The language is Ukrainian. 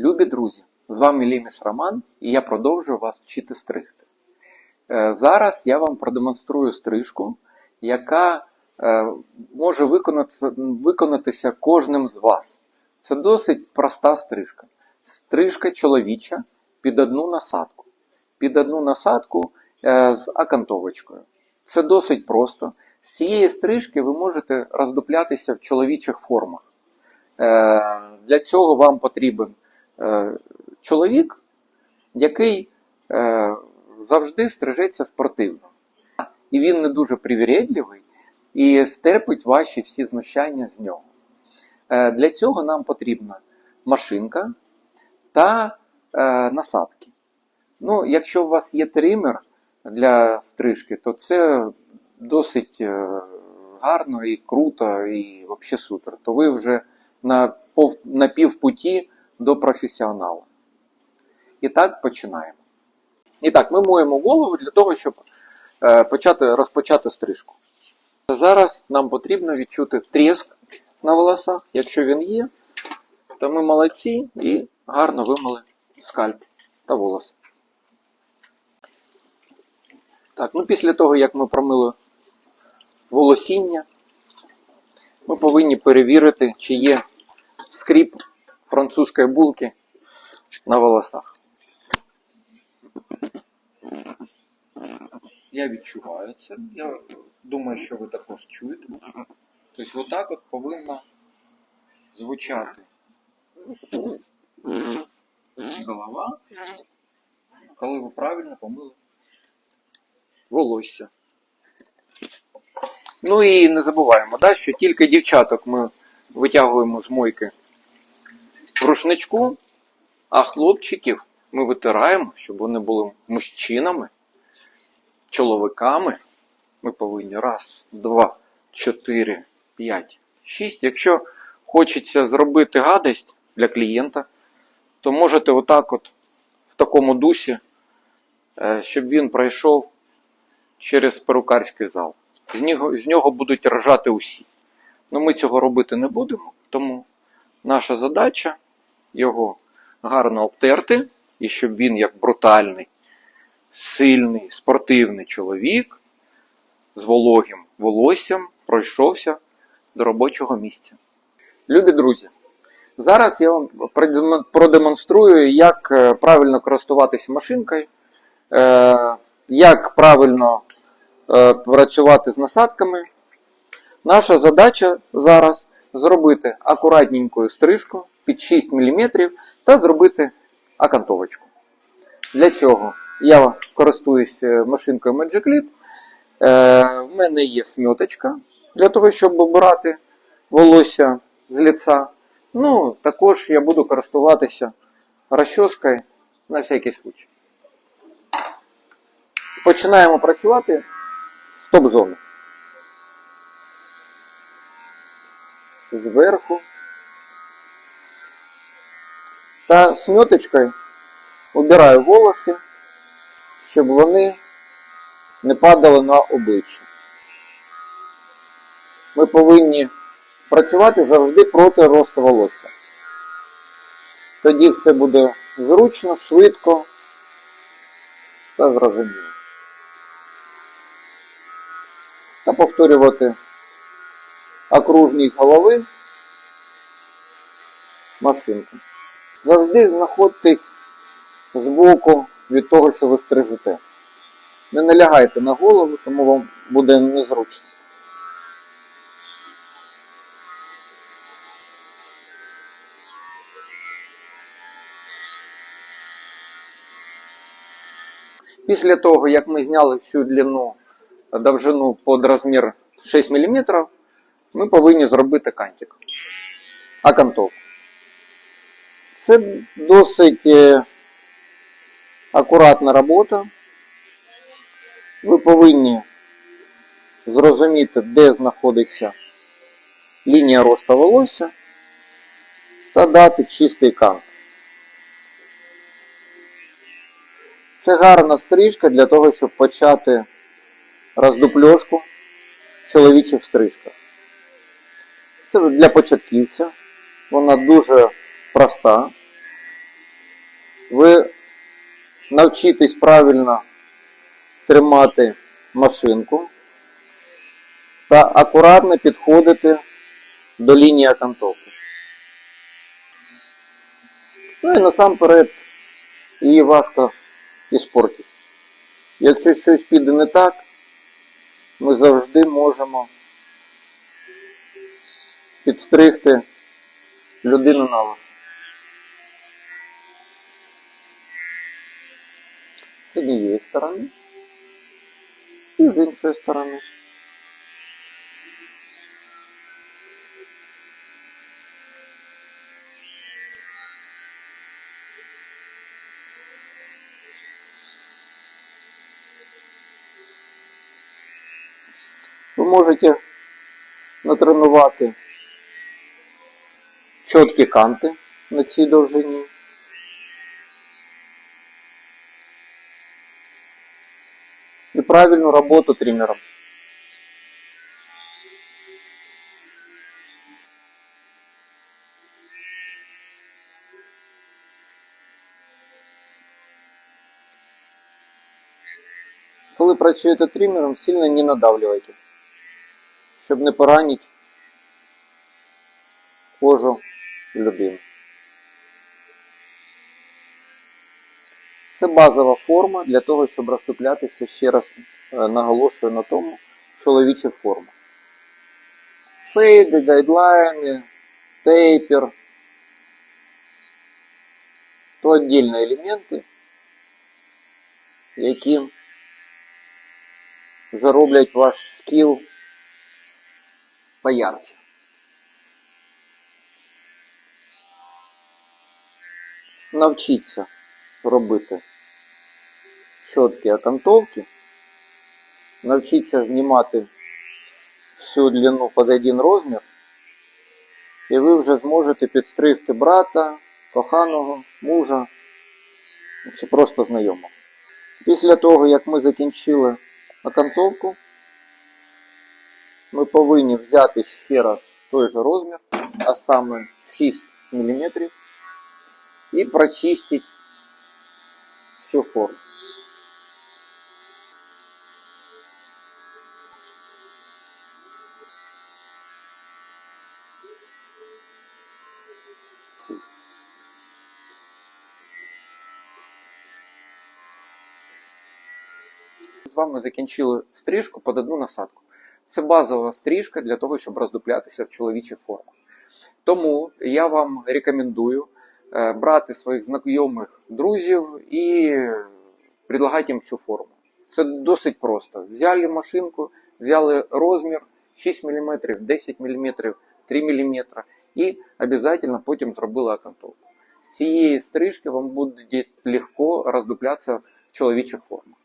Любі друзі, з вами Ліміш Роман і я продовжую вас вчити стригти. Е, Зараз я вам продемонструю стрижку, яка е, може виконатися, кожним з вас. Це досить проста стрижка. Стрижка чоловіча під одну насадку. Під одну насадку е, з акантовочкою. Це досить просто. З цієї стрижки ви можете роздуплятися в чоловічих формах. Для цього вам потрібен чоловік, який е, завжди стрижеться спортивно. І він не дуже привірєдливий і стерпить ваші всі знущання з нього. Е, Для цього нам потрібна машинка та е, насадки. Ну, якщо у вас є тример для стрижки, то це досить е, гарно і круто, і взагалі супер. То ви вже на, пов, на півпуті до професіонала. І так починаємо. І так, ми моємо голову для того, щоб е, почати, розпочати стрижку. Зараз нам потрібно відчути тріск на волосах. Якщо він є, то ми молодці і гарно вимили скальп та волоси. Так, ну після того, як ми промили волосіння, ми повинні перевірити, чи є скріп французької булки на волосах. Я відчуваю це. Я думаю, що ви також чуєте. Тобто, отак от повинна звучати голова, коли ви правильно помили волосся. Ну і не забуваємо, да, що тільки дівчаток ми витягуємо з мойки в рушничку, а хлопчиків ми витираємо, щоб вони були мужчинами, чоловіками. Ми повинні раз, два, чотири, п'ять, шість. Якщо хочеться зробити гадость для клієнта, то можете отак от в такому дусі, е, щоб він пройшов через перукарський зал. З нього, з нього будуть ржати усі. Ну ми цього робити не будемо, тому наша задача його гарно обтерти, і щоб він, як брутальний, сильний, спортивний чоловік з вологим волоссям пройшовся до робочого місця. Любі друзі, зараз я вам продемонструю, як е, правильно користуватися машинкою, е, як правильно е, працювати з насадками. Наша задача зараз зробити акуратненьку стрижку під 6 мм та зробити акантовочку. Для цього я користуюсь е, машинкою Magic Lead. Е, в мене є сміточка для того, щоб обирати волосся з ліца. Ну, також я буду користуватися розчоскою на всякий случай. Починаємо працювати з топ-зони. Зверху. Та сміточкою обираю волоси, щоб вони не падали на обличчя. Ми повинні працювати завжди проти росту волосся. Тоді все буде зручно, швидко та зрозуміло. Та повторювати окружність голови машинку. Завжди знаходьтесь збоку від того, що ви стрижете. Не налягайте на голову, тому вам буде незручно. Після того, як ми зняли всю длину, довжину під розмір 6 мм, ми повинні зробити кантик. Акантовку. Це досить е, акуратна робота. Ви повинні зрозуміти, де знаходиться лінія росту волосся та дати чистий кант. Це гарна стрижка для того, щоб почати роздупльошку в чоловічих стрижках. Це для початківця. Вона дуже проста. Ви навчитесь правильно тримати машинку та акуратно підходити до лінії окантовки. Ну і насамперед її важко іспортити. Якщо щось піде не так, ми завжди можемо підстригти людину на вас. Однієї сторони і з іншої сторони. Ви можете натренувати чіткі канти на цій довжині. І правильну роботу тримером. Коли працюєте тримером, сильно не надавлюйте, щоб не поранити кожу людини. Це базова форма для того, щоб розтоплятися, ще раз е, наголошую на тому, чоловіча форма. Фейди, гайдлайни, тейпер, то віддільні елементи, які зароблять ваш скіл поярче. Навчіться робити. Чіткі окантовки, навчіться знімати всю длину під один розмір, і ви вже зможете підстригти брата, коханого, мужа. Чи просто знайомого. Після того, як ми закінчили окантовку, ми повинні взяти ще раз той же розмір, а саме 6 мм, і прочистити всю форму. З вами закінчили стрижку під одну насадку. Це базова стрижка для того, щоб роздуплятися в чоловічих формах. Тому я вам рекомендую брати своїх знайомих друзів і предлагати їм цю форму. Це досить просто. Взяли машинку, взяли розмір 6 мм, 10 мм, 3 мм і обов'язково потім зробили окантовку. З цієї стрижки вам буде легко роздуплятися в чоловічих формах.